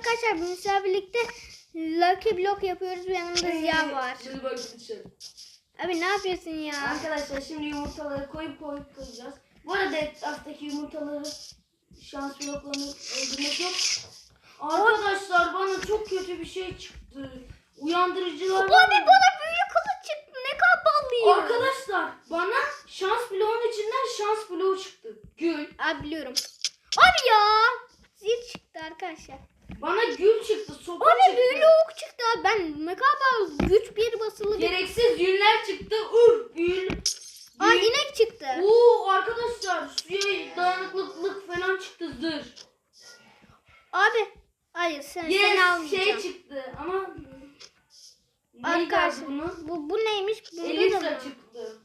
arkadaşlar bugün sizlerle birlikte Lucky Block yapıyoruz ve yanımda Ziya var. Şimdi bak. Abi ne yapıyorsun ya? Arkadaşlar şimdi yumurtaları koyup koyup koyacağız. Bu arada etraftaki yumurtaları şans bloklarını öldürmek yok. Arkadaşlar bana çok kötü bir şey çıktı. Uyandırıcılar. Abi bana büyük kılıç çıktı. Ne kadar ballıyım. Arkadaşlar bana şans bloğun içinden şans bloğu çıktı. Gül. Abi biliyorum. Abi ya. Zil çıktı arkadaşlar. Bana gül çıktı. Sopa Abi çıktı. büyülü ok çıktı. Ben ne kadar güç bir basılı bir... Gereksiz yünler çıktı. Ur gül. Aa Gül. inek çıktı. Oo arkadaşlar suya dayanıklılık falan çıktı zırh. Abi. Hayır sen, sen Yes almayacağım. şey çıktı ama Arkadaşlar bunu? bu, bu neymiş? Da Elitra mı? çıktı.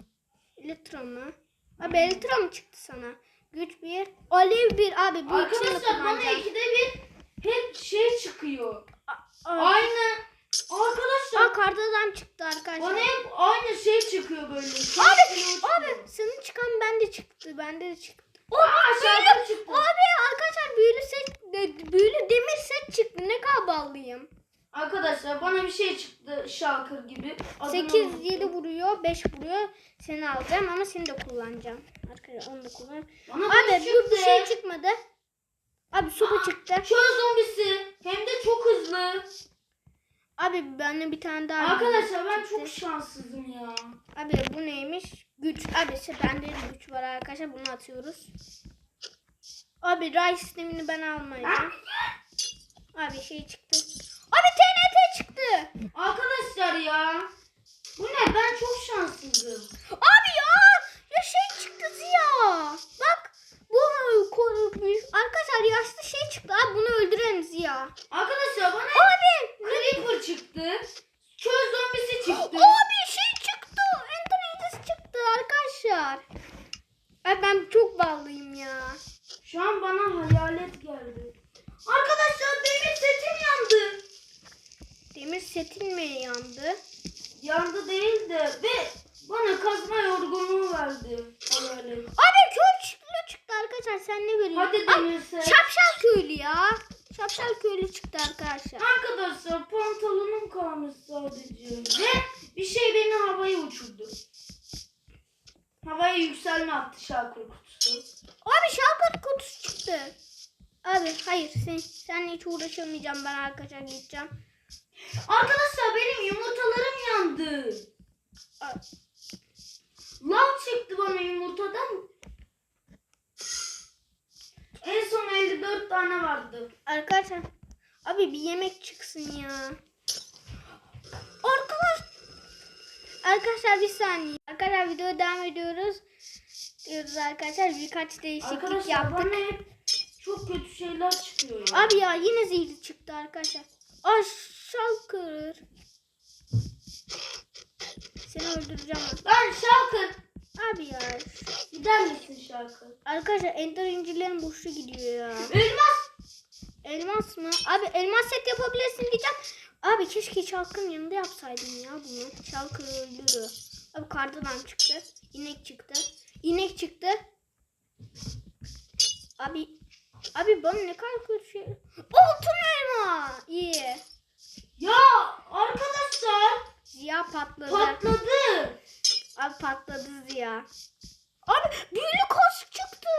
Elitra mı? Abi Elitra mı çıktı sana? Güç bir. Alev bir. Abi bu Arkadaşlar bana ikide bir hep şey çıkıyor. Aa, Aynı arkadaşlar Aa karda adam çıktı arkadaşlar. bana hep aynı şey çıkıyor böyle. Abi, Şey abi senin çıkan bende çıktı. Bende de çıktı. O büyülü. çıktı. Abi arkadaşlar büyülü set, de- büyülü demir set çıktı. Ne kadar ballıyım. Arkadaşlar bana bir şey çıktı şalkır gibi. Adını 8 unuttum. 7 vuruyor, 5 vuruyor. Seni alacağım ama seni de kullanacağım. Arkadaşlar onu da kullan. Bana Abi bir bu bir çıktı. şey çıkmadı. Abi sopa çıktı. Çöl zombisi. Hem de çok hızlı. Abi bende bir tane daha Arkadaşlar ben çıktı. çok şanssızım ya. Abi bu neymiş? Güç. Abi işte bende de güç var arkadaşlar. Bunu atıyoruz. Abi ray sistemini ben almayacağım. Abi şey çıktı. Abi TNT çıktı. Arkadaşlar ya. Bu ne? Ben çok şanssızım. Abi ya. Ya şey çıktı Ziya. Bak. Bu ko- arkadaşlar yaşlı şey çıktı. Abi bunu öldürelim Ziya. Arkadaşlar bana Abi. Creeper çıktı. Çöl zombisi çıktı. Abi şey çıktı. Enter çıktı arkadaşlar. Abi ben çok ballıyım ya. Şu an bana hayalet geldi. Arkadaşlar demir setim yandı. Demir setin mi yandı? Yandı değil de ve bana kazma yorgunluğu verdi hayalet. Abi köy çıktı, çıktı arkadaşlar. Sen ne veriyorsun? Hadi Abi, demir set. Şapşal köylü ya. Şapşal köylü çıktı arkadaşlar. Arkadaşlar pantolonum kalmış sadece. Ve bir şey beni havaya uçurdu. Havaya yükselme attı şarkı kutusu. Abi şalkır kutusu çıktı. Abi hayır sen seninle hiç uğraşamayacağım ben arkadaşlar gideceğim. Arkadaşlar benim yumurtalarım yandı. Lav çıktı bana yumurtadan. En son 54 tane vardı. Arkadaşlar abi bir yemek çıksın ya. Arkadaş Arkadaşlar bir saniye. Arkadaşlar videoya devam ediyoruz. Diyoruz arkadaşlar birkaç değişiklik Arkadaşlar yaptık. bana hep çok kötü şeyler çıkıyor. ya. Abi ya yine zehirli çıktı arkadaşlar. Aşağı kırır. Seni öldüreceğim. ha. Ben şarkı. Abi ya. Gider misin şarkı? Arkadaşlar ender incilerin boşu gidiyor ya. Elmas. Elmas mı? Abi elmas set yapabilirsin diyeceğim. Abi keşke Çalkın yanında yapsaydın ya bunu. Çalkın öldürü. Abi kardan çıktı. İnek çıktı. İnek çıktı. Abi Abi bana ne kadar kötü şey. Altın elma. İyi. Ya arkadaşlar Ziya patladı. patladı. Abi patladı Ziya. Abi büyülü kask çıktı.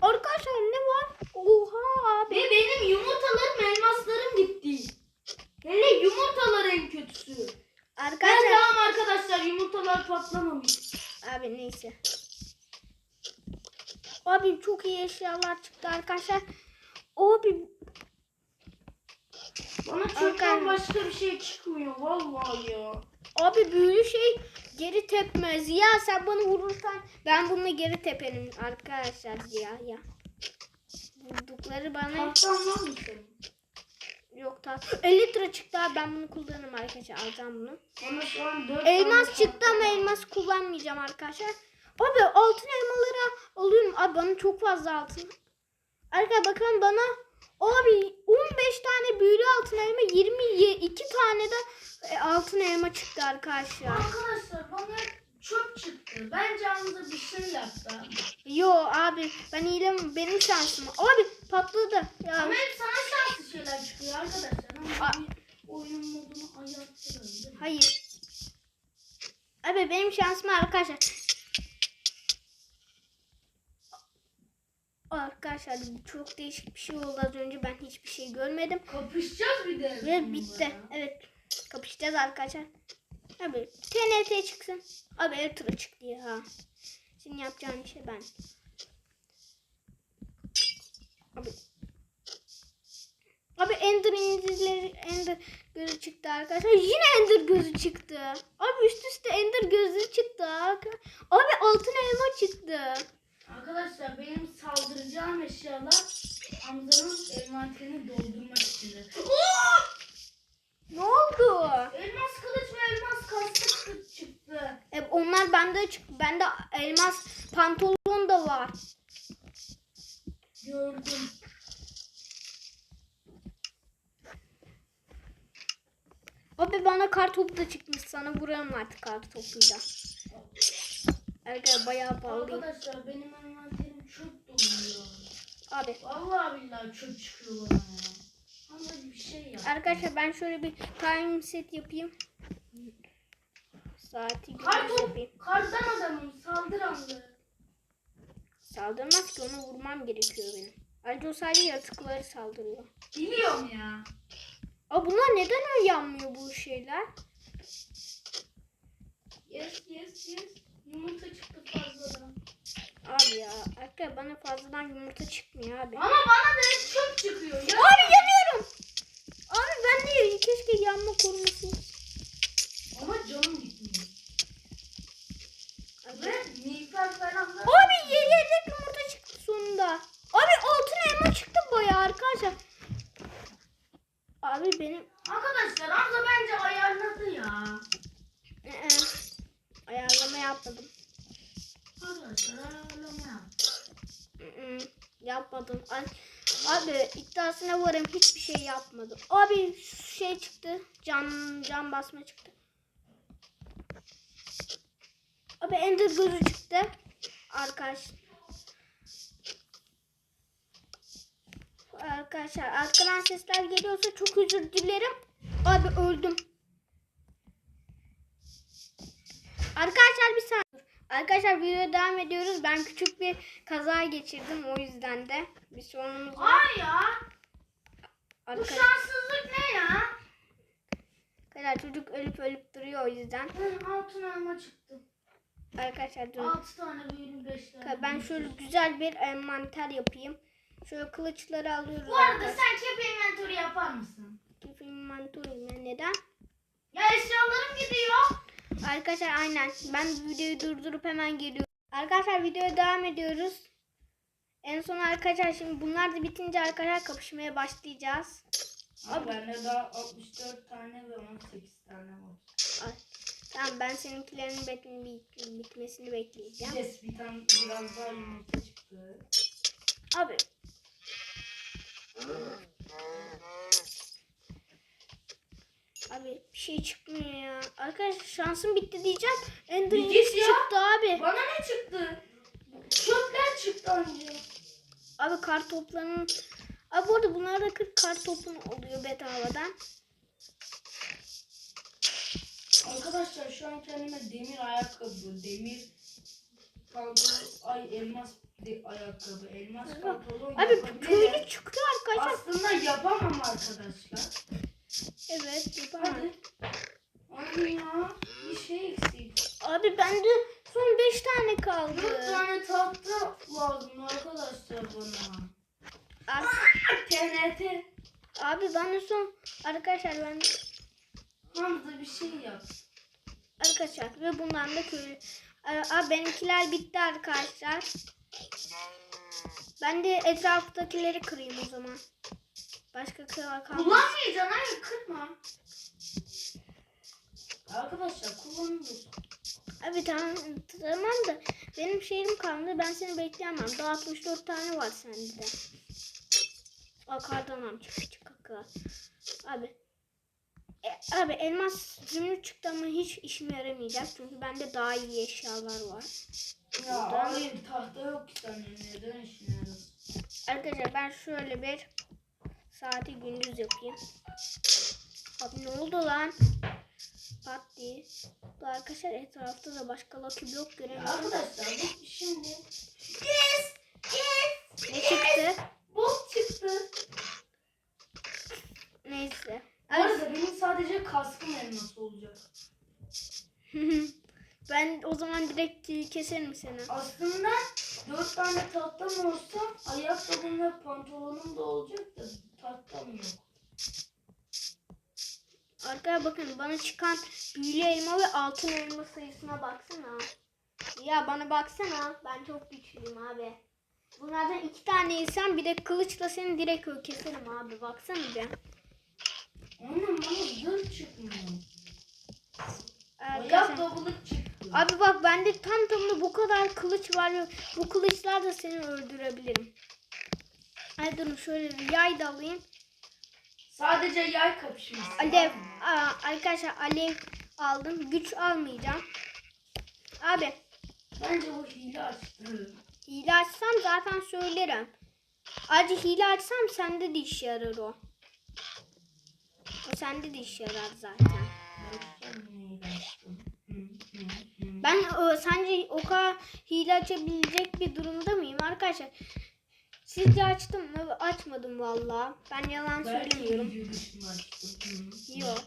Arkadaşlar ne var? Oha abi. Ve benim yumurtalarım elmaslarım gitti. Hele yumurtalar en kötüsü. Ben Arkadaşlar. tamam arkadaşlar yumurtalar patlamamış. Abi neyse. Abi çok iyi eşyalar çıktı arkadaşlar. Abi Bana çoktan başka bir şey çıkmıyor vallahi ya. abi büyülü şey geri tepme. Ziya sen bana vurursan ben bunu geri teperim arkadaşlar Ziya ya. Vurdukları bana Tahtan var mı senin? yok ta. 50 lira çıktı abi ben bunu kullanırım arkadaşlar alacağım bunu. Bana şu an 4 Elmas çıktı ama elmas kullanmayacağım arkadaşlar. Abi altın elmaları alıyorum. Abi bana çok fazla altın. Arkadaşlar bakın bana abi 15 tane büyülü altın elma 22 tane de e, altın elma çıktı arkadaşlar. Arkadaşlar bana çöp çıktı. Bence Hamza bir şey yaptı. Yo abi ben iyiyim benim şansım. Abi patladı. Ya Ama hep sana şanslı şeyler çıkıyor arkadaşlar. Ama oyunun modunu ayarlayalım. hayır. Abi benim şansım arkadaşlar. Arkadaşlar çok değişik bir şey oldu az önce ben hiçbir şey görmedim. Kapışacağız bir de. Ve bitti. Evet. Kapışacağız arkadaşlar. Abi TNT çıksın. Abi Eltra çıktı ya. Senin yapacağın şey ben. Abi. Abi Ender incizleri Ender gözü çıktı arkadaşlar. Yine Ender gözü çıktı. Abi üst üste Ender gözü çıktı. Abi altın elma çıktı. Arkadaşlar benim saldıracağım eşyalar Hamza'nın envanterini doldurmak için. Ne oldu? Elmas kılıç ve elmas kastık çıktı. E, onlar bende çıktı. Bende elmas pantolon da var. Gördüm. Abi bana kar topu da çıkmış. Sana vuralım artık kar topuyla. Arkadaşlar bayağı pahalıyım. Arkadaşlar benim envanterim çöp doluyor. Abi. Vallahi billahi çöp çıkıyor bana ya. Hamza bir şey yap. Arkadaşlar ben şöyle bir time set yapayım. Saati top, yapayım. kardan adamım saldır Hamza. Saldırmaz ki onu vurmam gerekiyor benim. Ayrıca o sadece yaratıkları saldırıyor. Biliyorum ya. Aa bunlar neden yanmıyor bu şeyler? Yes yes yes. Yumurta çıktı fazladan. Abi ya arkadaşlar bana fazladan yumurta çıkmıyor abi. Ama bana da çöp çıkıyor. Ya. Abi yanıyorum. Abi ben de keşke yanma koruması. Ama canım gitmiyor. Ve miğfer falan da. Abi ye yedek yumurta çıktı sonunda. Abi altın elma çıktı bayağı arkadaşlar. Abi benim Arkadaşlar Hamza bence ayarladı ya. Ee, ayarlama yapmadım. Arkadaşlar yapmadım. Ay, Abi iddiasına varım hiçbir şey yapmadım. Abi şey çıktı. Cam cam basma çıktı. Abi ender gözü çıktı. Arkadaş. Arkadaşlar arkadan sesler geliyorsa çok özür dilerim. Abi öldüm. Arkadaşlar bir saniye. Arkadaşlar videoya devam ediyoruz. Ben küçük bir kaza geçirdim o yüzden de bir sorunumuz var. Ay ya. Bu Arkadaşlar şanssızlık ne ya? çocuk ölüp ölüp duruyor o yüzden. Hı, Altın elma çıktı. Arkadaşlar dur. 6 tane büyülü 5 tane. Ben şöyle güzel bir envanter yapayım. Şöyle kılıçları alıyoruz. Bu arada arkadaşlar. sen kep inventörü yapar mısın? Keep inventory mi? Neden? Ya eşyalarım. Arkadaşlar aynen. Ben videoyu durdurup hemen geliyorum. Arkadaşlar videoya devam ediyoruz. En son arkadaşlar şimdi bunlar da bitince arkadaşlar kapışmaya başlayacağız. Abi bende daha 64 tane ve 18 tane var. Ay. Tamam ben seninkilerin bit- bit- bitmesini bekleyeceğim. Yes bir tane biraz daha yumurta çıktı. Abi. Abi bir şey çıkmıyor ya. Arkadaşlar şansım bitti diyeceğim. Ender git ya. çıktı abi. Bana ne çıktı? Çöpler çıktı anca. Abi kar toplarının... Abi bu arada bunlarda 40 kar topun oluyor bedavadan. Arkadaşlar şu an kendime demir ayakkabı, demir pantolon, ay elmas de, ayakkabı, elmas pantolon Abi köylü çıktı arkadaşlar. Aslında yapamam arkadaşlar. Evet. Hadi. Abi ya bir şey eksik. Abi bende son 5 tane kaldı. tane tahta lazım arkadaşlar bana. Abi, TNT. abi bende son... Arkadaşlar ben... Hamza bir şey yap. Arkadaşlar ve bundan da köylü. Abi benimkiler bitti arkadaşlar. Ben de etraftakileri kırayım o zaman. Başka kırar kalmadı. Kullanmayacaksın hayır kırma. Arkadaşlar kullanılır. Abi tamam, tamam da benim şeyim kaldı. Ben seni bekleyemem. Daha 64 tane var sende de. Aa kardan am çık çık kaka. Abi. E, Abi elmas zümrüt çıktı ama hiç işime yaramayacak. Çünkü bende daha iyi eşyalar var. Ya Buradan- hayır tahta yok ki senin neden işine yarasın? Arkadaşlar ben şöyle bir saati gündüz yapayım. Abi ne oldu lan? Pat diye. Bu arkadaşlar etrafta da başka Lucky Block göremiyorum. arkadaşlar bu şimdi yes yes Ne çıktı? bot çıktı. Neyse. Bu arada benim sadece kaskım elması olacak. ben o zaman direkt keserim seni. Aslında dört tane tahtam olsa ayakkabım ve pantolonum da olacak da yok. Arkaya bakın bana çıkan büyülü elma ve altın elma sayısına baksana. Ya bana baksana. Ben çok güçlüyüm abi. Bunlardan iki tane yesem bir de kılıçla seni direkt ö- keserim abi. Baksana bir. Onun bana zırh çıkmıyor. Ayak Arkadaşlar- çıktı. Abi bak bende tam tamına bu kadar kılıç var bu kılıçlar seni öldürebilirim. Hadi durun şöyle bir yay da alayım. Sadece yay kapışması. Alev. Aa, arkadaşlar alev aldım. Güç almayacağım. Abi Bence bu hile açtı. hile açsam zaten söylerim. Ayrıca hile açsam sende de işe yarar o. O sende de işe yarar zaten. Ben. Ben e, sence o kadar hile açabilecek bir durumda mıyım arkadaşlar? Sizce açtım mı? Açmadım valla. Ben yalan Belki söylemiyorum. Yok.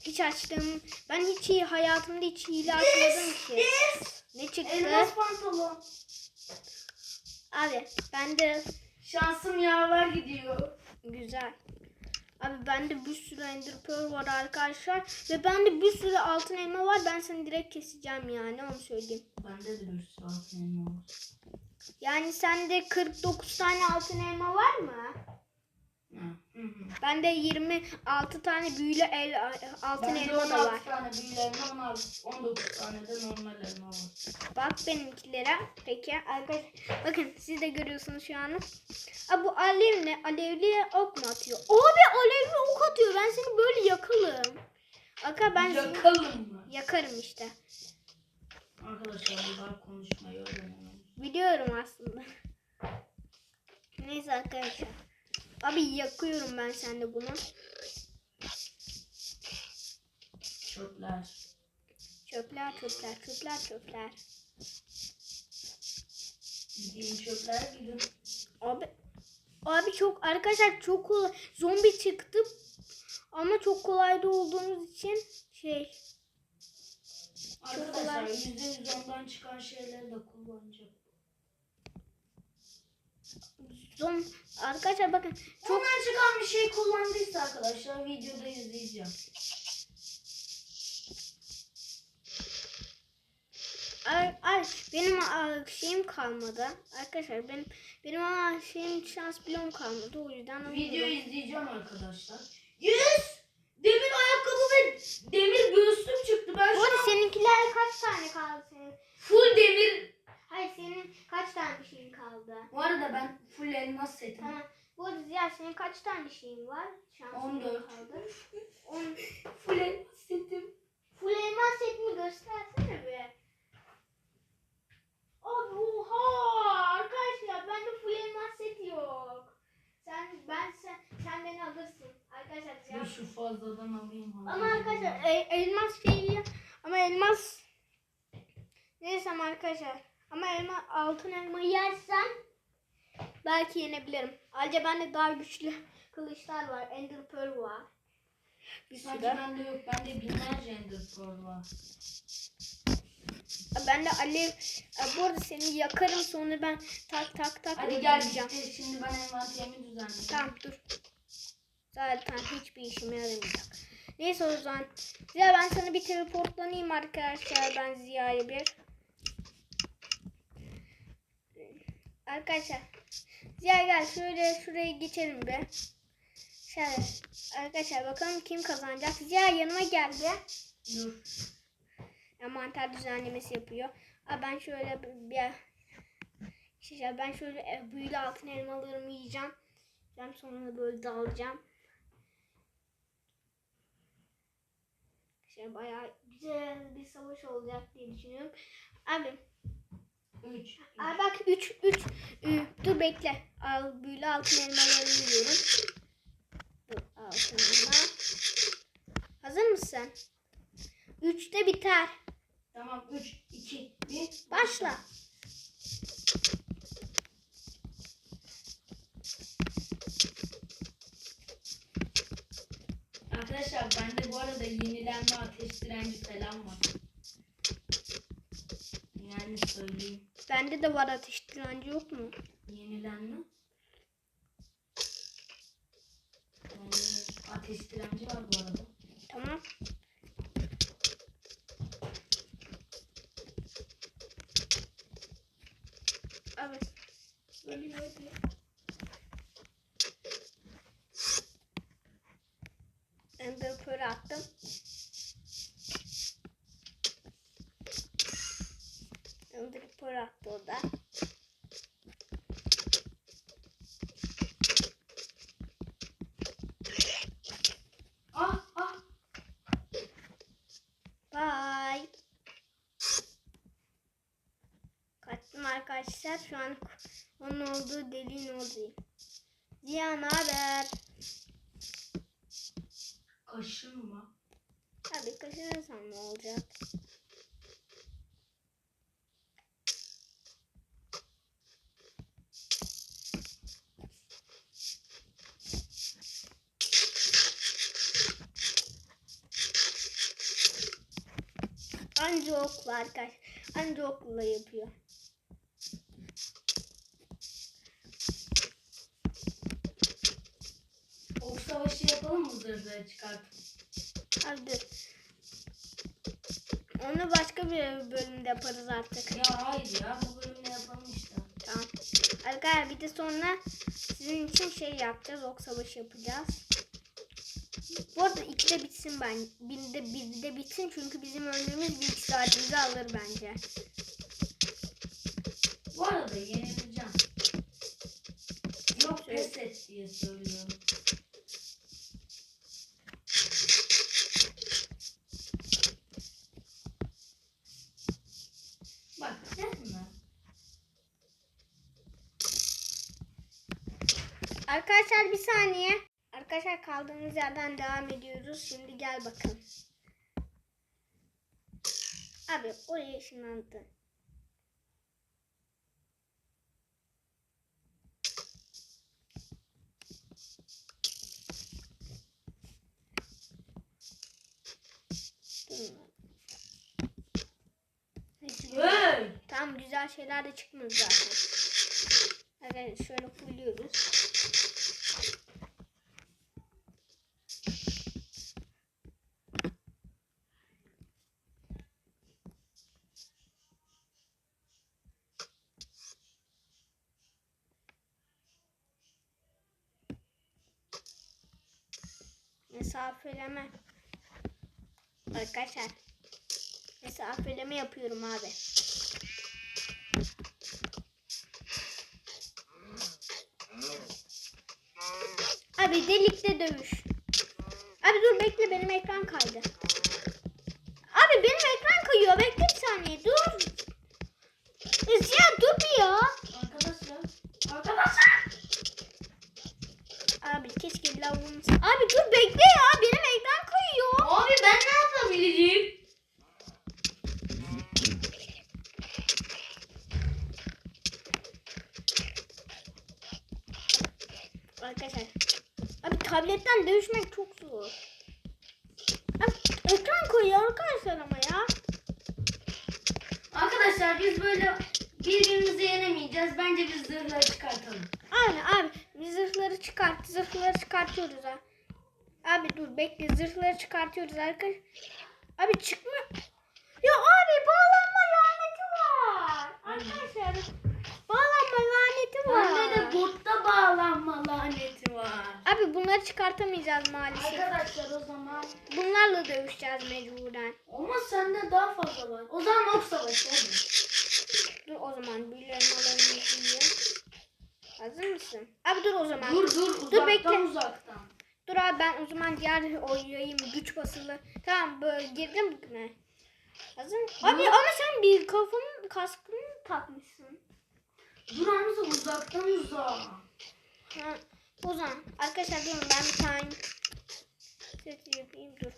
Hiç açtım. Ben hiç iyi hayatımda hiç hile açmadım ki. Ne çıktı? Elmas pantolon. Abi bende Şansım yaver gidiyor. güzel. Abi bende bir sürü ender pearl var arkadaşlar. Ve bende bir sürü altın elma var. Ben seni direkt keseceğim yani onu söyleyeyim. Bende de bir sürü altın elma var. Yani sende 49 tane altın elma var mı? Hı. Bende 26 tane büyülü el, altın Bende elma da 16 var. tane büyülü elma var. 19 tane de normal elma var. Bak benimkilere. Peki arkadaşlar bakın siz de görüyorsunuz şu an. Aa, bu alev ne? Alevli ok mu atıyor? Abi alevli ok atıyor. Ben seni böyle yakalım. Aka ben seni Yakalım mı? yakarım işte. Arkadaşlar bunlar konuşmayı öğrenemem. Biliyorum aslında. Neyse arkadaşlar. Abi yakıyorum ben sende bunu. Çöpler. Çöpler çöpler çöpler çöpler. Gideyim çöpler gidin. Abi abi çok arkadaşlar çok kolay. Zombi çıktı. Ama çok kolayda olduğumuz için şey Arkadaşlar %100 ondan çıkan şeyleri de kullanacağım. Zom arkadaşlar bakın çok Ondan çıkan bir şey kullandıysa arkadaşlar videoda izleyeceğim. ay, ay benim şeyim kalmadı. Arkadaşlar benim benim aa, şeyim şans bloğum kalmadı. O yüzden Video izleyeceğim arkadaşlar. Yes! Demir ayakkabı ve demir göğüslük çıktı. Ben şu an seninkiler kaç tane kaldı senin? full demir. Hayır senin kaç tane bir şeyin kaldı? Bu arada ben full elmas setim. Tamam. Bu arada Ziya senin kaç tane şeyin var? Şansın 14. kaldı. 10. Full elmas setim. Full elmas setini göstersene be. Abi oha arkadaşlar bende full elmas seti yok. Sen ben sen sen beni alırsın. Arkadaşlar Ziya. Dur şu fazladan alayım. Ama arkadaşlar e- elmas şeyi ama elmas neyse arkadaşlar ama elma altın elma yersem belki yenebilirim. Ayrıca bende daha güçlü kılıçlar var. Ender Pearl var. Bir Sanki sürü. bende yok. Bende binlerce ender pearl var. Ben de alev bu arada seni yakarım sonra ben tak tak tak Hadi gel işte şimdi ben envanterimi düzenleyeyim. Tamam dur. Zaten hiçbir işime yaramayacak. Neyse o zaman. Ziya ben sana bir teleportlanayım arkadaşlar. Ben Ziya'ya bir. Arkadaşlar. Ziya gel şöyle şuraya geçelim bir. Şöyle. Arkadaşlar bakalım kim kazanacak. Ziya yanıma geldi. Dur. Mantar düzenlemesi yapıyor. Aa, ben şöyle bir şey, ben şöyle e, büyülü altın elmalarımı yiyeceğim. Ben sonra böyle dağılacağım. arkadaşlar. Bayağı güzel bir savaş olacak diye düşünüyorum. Abi, 3. abi bak 3 3 dur bekle. Al büyülü altın elmaları yiyorum. Dur altın elma. Hazır mısın? 3'te biter. Tamam 3, 2, 1. Başla. Arkadaşlar bende bu arada yenilenme ateş direnci falan var. Yani söyleyeyim. Bende de var ateş direnci yok mu? Yenilenme. Yani ateş direnci var bu arada. Tamam. Abi. Geliyor hadi. Ender Pearl attım. Ender Pearl attı o da. Ah ah. Bye. Kaçtım arkadaşlar. Şu an onun olduğu deliğin oradayım. Ziya ne haber? Kaşınma. Tabii kaçırırsam ne olacak? Anca okla arkadaş. Anca okla yapıyor. Ok savaşı yapalım mı zırhları çıkartıp? Dur. Onu başka bir bölümde yaparız artık. Ya hayır ya bu bölümde yapalım işte. Tamam. Arkadaşlar bir de sonra sizin için şey yapacağız. Ok savaşı yapacağız. Bu arada ikide bitsin ben. Birde birde bitsin çünkü bizim ölmemiz bir iki saatimizi alır bence. Bu arada yenileceğim. Yok pes et diye söylüyorum. Bak sen mi? Arkadaşlar bir saniye. Arkadaşlar kaldığımız yerden devam ediyoruz. Şimdi gel bakalım. Abi oraya ışınlandı. Hey! Tam güzel şeyler de çıkmıyor zaten. Evet şöyle fulluyoruz. Mesafeleme. Arkadaşlar. Mesafeleme yapıyorum abi. Abi delikte dövüş. Abi dur bekle benim ekran kaydı. Abi benim ekran kayıyor. Bekle bir saniye dur. Ya Ziya dur bir ya. Arkadaşlar. Arkadaşlar. Keşke lavuğum... Abi dur bekle ya. Benim ekran kayıyor. Abi ben ne yapabilirim? Arkadaşlar. Abi tabletten dövüşmek çok zor. Abi ekran koyuyor arkadaşlar ama ya. Arkadaşlar biz böyle birbirimizi yenemeyeceğiz. Bence biz zırhları çıkartalım. Aynen abi biz zırhları çıkart, zırhları çıkartıyoruz ha. Abi dur bekle zırhları çıkartıyoruz arkadaş. Abi çıkma. Ya abi bağlanma laneti var. Arkadaşlar bağlanma laneti var. Bende de botta bağlanma laneti var. Abi bunları çıkartamayacağız maalesef. Arkadaşlar o zaman Bunlarla dövüşeceğiz mecburen. ama sende daha fazla var. O zaman ok savaşı. Dur o zaman elmalarımızı yiyelim. Hazır mısın? Abi dur o zaman. Dur dur uzaktan bekle. uzaktan. Dur abi ben o zaman diğer oynayayım güç basılı. Tamam böyle girdim mi? Hazır mı? Abi ama sen bir kafanın kaskını takmışsın. Dur Hamza uzaktan uzağa. Ha, o zaman arkadaşlar durun ben bir tane set yapayım dur.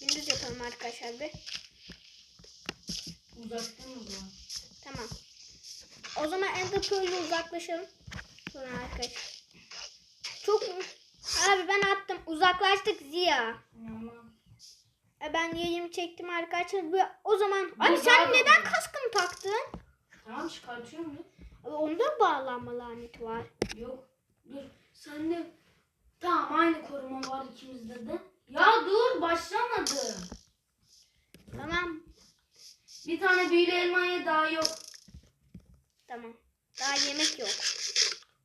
Gündüz yapalım arkadaşlar bir. Uzaktan uzağa. Tamam. O zaman Ender Pearl'le uzaklaşalım. Sonra arkadaşlar. Çok Abi ben attım. Uzaklaştık Ziya. Tamam. E ben yayımı çektim arkadaşlar. O zaman abi sen pardon. neden kaskını taktın? Tamam çıkartıyorum ya. Abi Onda bağlanma laneti var. Yok. Dur. Sen de Tamam aynı koruma var ikimizde de. Ya dur başlamadı. Tamam. Bir tane büyülü elmaya daha yok. Tamam. Daha yemek yok.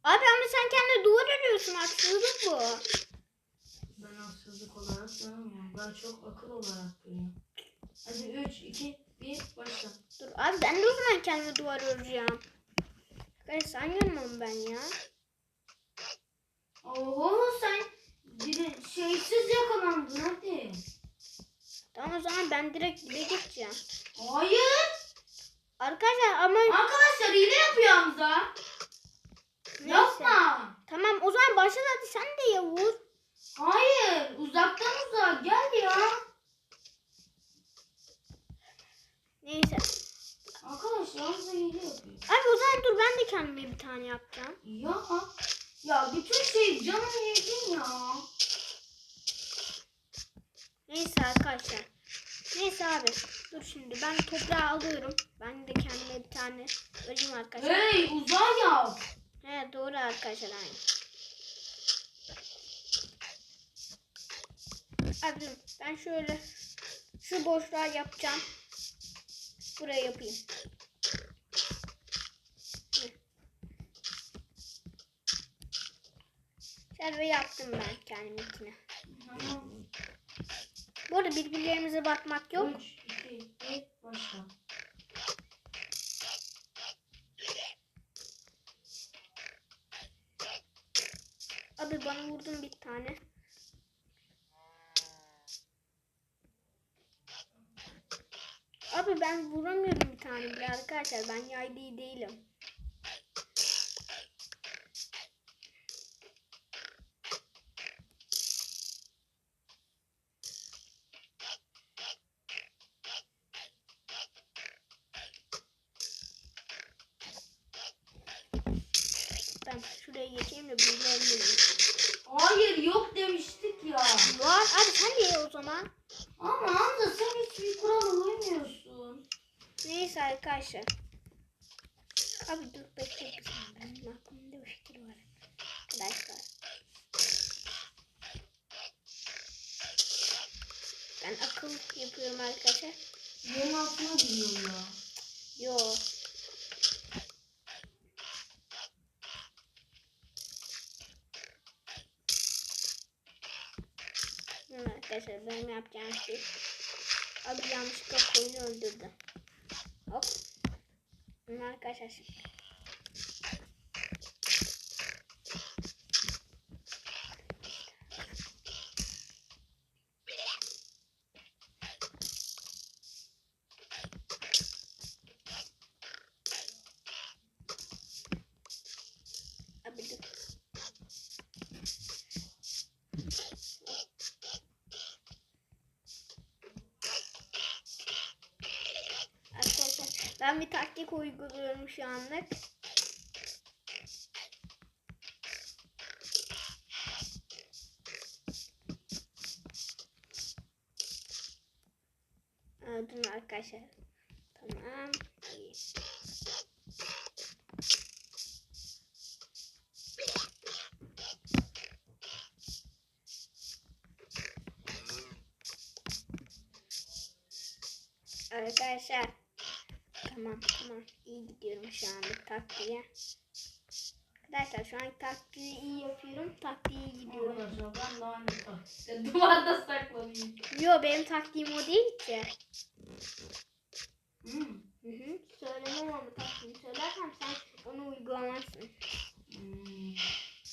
Abi ama sen kendine duvar örüyorsun. Haksızlık bu. Ben haksızlık olarak görmüyorum. Ben çok akıl olarak görüyorum. Hadi 3, 2, 1 başla. Dur abi ben de o zaman kendime duvar öreceğim. Arkadaşlar sen görmem ben ya. Oho sen biri şeysiz yakalandın hadi. Tamam o zaman ben direkt bile geçeceğim. Hayır. Arkadaşlar ama Arkadaşlar hile yapıyor Hamza. Neyse. Yapma. Tamam o zaman başla hadi sen de ya vur. Hayır. Uzaktan uzağa gel ya. Neyse. Arkadaşlar Hamza hile yapıyor. Abi o zaman dur ben de kendime bir tane yapacağım. Ya. Ya bütün şey canım yedin ya. Neyse arkadaşlar. Neyse abi. Dur şimdi ben toprağı alıyorum. Ben de kendime bir tane vereyim arkadaşlar. Hey uzağa yap. He doğru arkadaşlar aynı. Abi ben şöyle şu boşluğa yapacağım. Buraya yapayım. Şöyle yaptım ben kendiminkine. Tamam. Bu arada birbirlerimize bakmak yok. 3, 2, 1 başla. Abi bana vurdun bir tane. Abi ben vuramıyorum bir tane bile arkadaşlar. Ben yay değil değilim. Ben şuraya geçeyim de birilerini vurayım. Hayır yok demiştik ya. Var. Abi sen de ye o zaman. Ama Hamza sen hiçbir kural uymuyorsun. Neyse arkadaşlar. Abi dur bekle bir saniye. Benim aklımda bir fikir var. Arkadaşlar. Ben akıl yapıyorum arkadaşlar. Yerin altına giriyor ya. Yo. Evet arkadaşlar benim yapacağım şey. Abi yanlışlıkla koyunu öldürdü. Hop. Bunu arkadaşlar şimdi. Abi dur. Arkadaşlar ben bir taktik uyguluyorum şu anlık. Aa, Durun arkadaşlar. Tamam. Arkadaşlar. Tamam tamam. İyi gidiyorum şu anda taktiğe. Arkadaşlar şu an taktiği iyi yapıyorum. Taktiği iyi gidiyorum. Arkadaşlar ben taktikte duvarda saklanayım. Yo benim taktiğim o değil ki. Hı hı. Söylemem ama taktiğimi söylersem sen onu uygulamazsın. Hmm.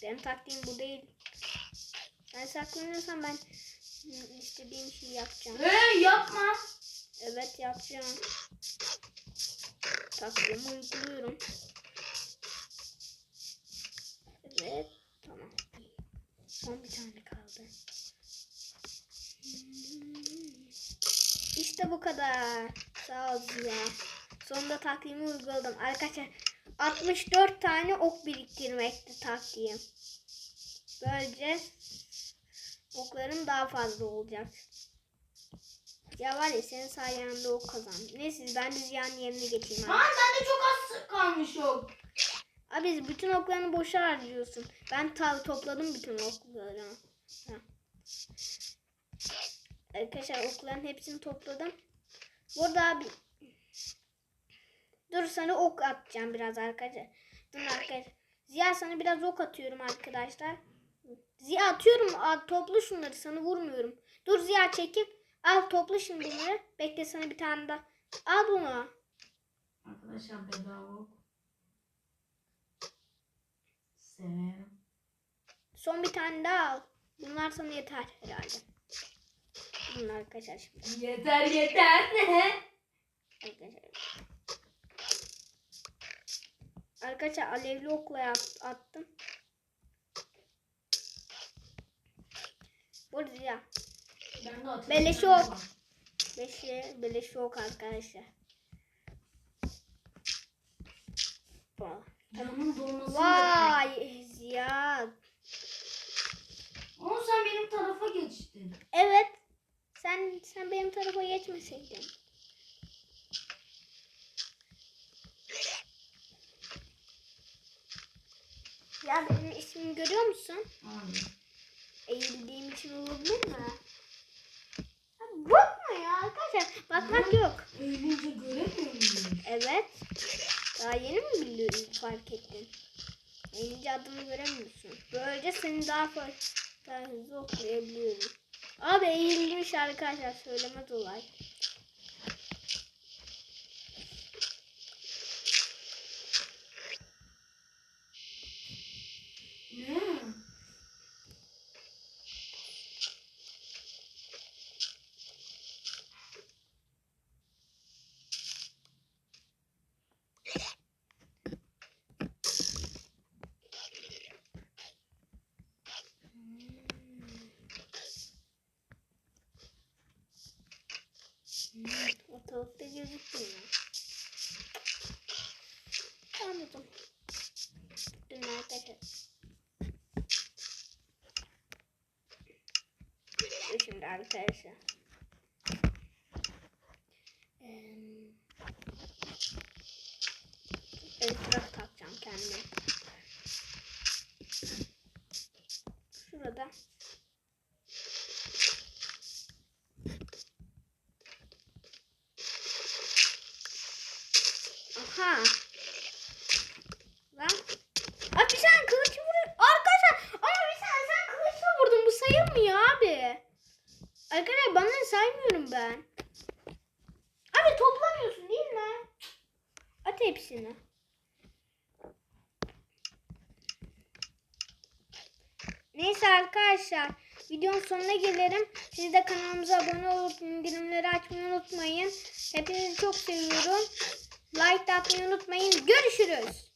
Benim taktiğim bu değil. Sen Sen saklanıyorsan ben istediğim şeyi yapacağım. Ee yapma. Evet yapacağım. Takvimi uyguluyorum. Evet. Tamam. Son bir tane kaldı. İşte bu kadar. Sağ ol Ziya. Sonunda takvimi uyguladım. Arkadaşlar 64 tane ok biriktirmekti taktiğim. Böylece oklarım daha fazla olacak. Ya var ya senin sayende o kazandı. Neyse ben de Ziya'nın yerine geçeyim abi. Aman bende çok az kalmış ok. Abi bütün oklarını boşa harcıyorsun. Ben ta topladım bütün okları. Ha. Arkadaşlar okların hepsini topladım. Burada abi Dur sana ok atacağım biraz arkadaşlar. Dur arkadaşlar. Ziya sana biraz ok atıyorum arkadaşlar. Ziya atıyorum. Al, topla şunları sana vurmuyorum. Dur Ziya çekil. Al topla şimdi bunları. Bekle sana bir tane daha. Al bunu. Arkadaşlar bedava ok. Severim. Son bir tane daha al. Bunlar sana yeter herhalde. Bunlar arkadaşlar şimdi. Yeter yeter. Arkadaşlar. Arkadaşlar alevli okla attım. Burada ya. Beleş ok. Beşi, beleş ok arkadaşlar. Vay. Ziya. Ama sen benim tarafa geçtin. Evet. Sen sen benim tarafa geçmeseydin. Ya benim ismimi görüyor musun? Hayır. Eğildiğim için olabilir mi? Ya bakma ya arkadaşlar. Bakmak yok. Eğilince göremiyor muyum? Evet. Daha yeni mi biliyorum fark ettin? Eğilince adımı göremiyorsun. Böylece seni daha fazla daha hızlı okuyabiliyorum. Abi eğilmiş arkadaşlar söyleme olay. Ne? Hmm, ortalıkta gözükmüyor. Anladım. Dün arkadaşlar. Dur Şimdi arkadaşlar. Eee, Eltraf takacağım kendime. Şurada. Aha. Lan. Abi bir sen kılıç vuruyor. Arkadaşlar ama bir sen sen kılıçla vurdun. Bu sayılmıyor abi. Arkadaşlar bana saymıyorum ben. Abi toplamıyorsun değil mi? At hepsini. Neyse arkadaşlar videonun sonuna gelelim. Siz de kanalımıza abone olup indirimleri açmayı unutmayın. Hepinizi çok seviyorum. Like atmayı unutmayın. Görüşürüz.